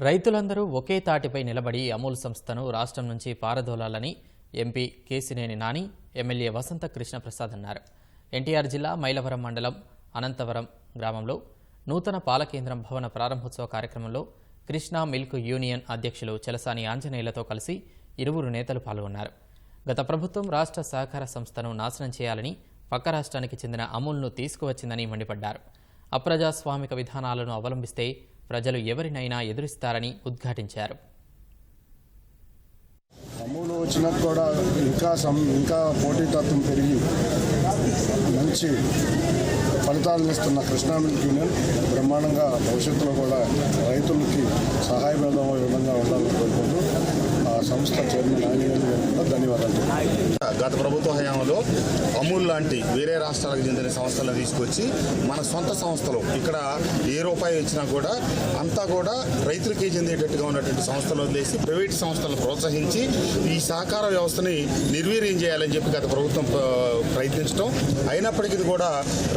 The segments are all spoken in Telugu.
రైతులందరూ ఒకే తాటిపై నిలబడి అమూల్ సంస్థను రాష్ట్రం నుంచి పారదోలాలని ఎంపీ కేసినేని నాని ఎమ్మెల్యే వసంత కృష్ణప్రసాద్ అన్నారు. ఎన్టీఆర్ జిల్లా మైలవరం మండలం అనంతవరం గ్రామంలో నూతన పాలకేంద్రం భవన ప్రారంభోత్సవ కార్యక్రమంలో కృష్ణా మిల్క్ యూనియన్ అధ్యక్షులు చలసాని ఆంజనేయులతో కలిసి ఇరువురు నేతలు పాల్గొన్నారు. గత ప్రభుత్వం రాష్ట్ర సహకార సంస్థను నాశనం చేయాలని పక్క రాష్ట్రానికి చెందిన అమూల్ను తీసుకువచ్చిందని మండిపడ్డారు. అప్రజాస్వామిక విధానాలను అవలంబిస్తే ప్రజలు ఎవరినైనా ఎదురిస్తారని ఉద్ఘాటించారు. తమ్ముడు వచ్చినాక కూడా ఇంకా సం ఇంకా పోటీతత్వం పెరిగి మంచి ఫలితాలు ఇస్తున్న కృష్ణా మిల్క్ యూనియన్ బ్రహ్మాండంగా భవిష్యత్తులో కూడా రైతులకి సహాయపడడం విధంగా ఉండాలని కోరుకుంటూ సంస్థ చైర్మన్ ధన్యవాదాలు గత ప్రభుత్వ హయాంలో అమూల్ లాంటి వేరే రాష్ట్రాలకు చెందిన సంస్థలను తీసుకొచ్చి మన సొంత సంస్థలు ఇక్కడ ఏ రూపాయి వచ్చినా కూడా అంతా కూడా రైతులకే చెందేటట్టుగా ఉన్నటువంటి సంస్థలు వదిలేసి ప్రైవేట్ సంస్థలను ప్రోత్సహించి ఈ సహకార వ్యవస్థని నిర్వీర్యం చేయాలని చెప్పి గత ప్రభుత్వం ప్రయత్నించడం అయినప్పటికీ కూడా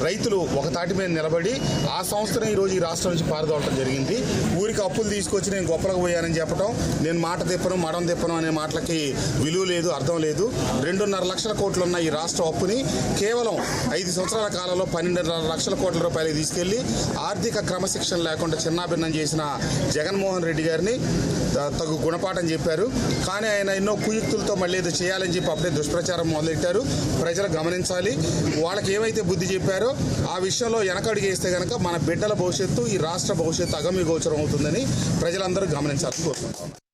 రైతులు ఒక తాటి మీద నిలబడి ఆ సంస్థను ఈరోజు ఈ రాష్ట్రం నుంచి పారదోలటం జరిగింది. ఊరికి అప్పులు తీసుకొచ్చి నేను గొప్పలకు పోయానని చెప్పడం నేను మాట తిప్పను మడం తిప్పను అనే మాటలకి విలువ లేదు అర్థం లేదు. రెండున్నర లక్షల కోట్లు ఉన్న ఈ రాష్ట్ర అప్పుని కేవలం ఐదు సంవత్సరాల కాలంలో పన్నెండున్నర లక్షల కోట్ల రూపాయలు తీసుకెళ్ళి ఆర్థిక క్రమశిక్షణ లేకుండా చిన్నాభిన్నం చేసిన జగన్మోహన్ రెడ్డి గారిని త- తగు గుణపాఠం చెప్పారు. కానీ ఆయన ఎన్నో కుయుక్తులతో మళ్ళీ ఏదో చేయాలని చెప్పి అప్పుడే దుష్ప్రచారం మొదలెట్టారు. ప్రజలు గమనించాలి. వాళ్ళకి ఏమైతే బుద్ధి చెప్పారో ఆ విషయంలో వెనకడుగు వేస్తే కనుక మన బిడ్డల భవిష్యత్తు ఈ రాష్ట్ర భవిష్యత్తు అగమ్య గోచరం అవుతుందని ప్రజలందరూ గమనించాలని కోరుకుంటున్నాను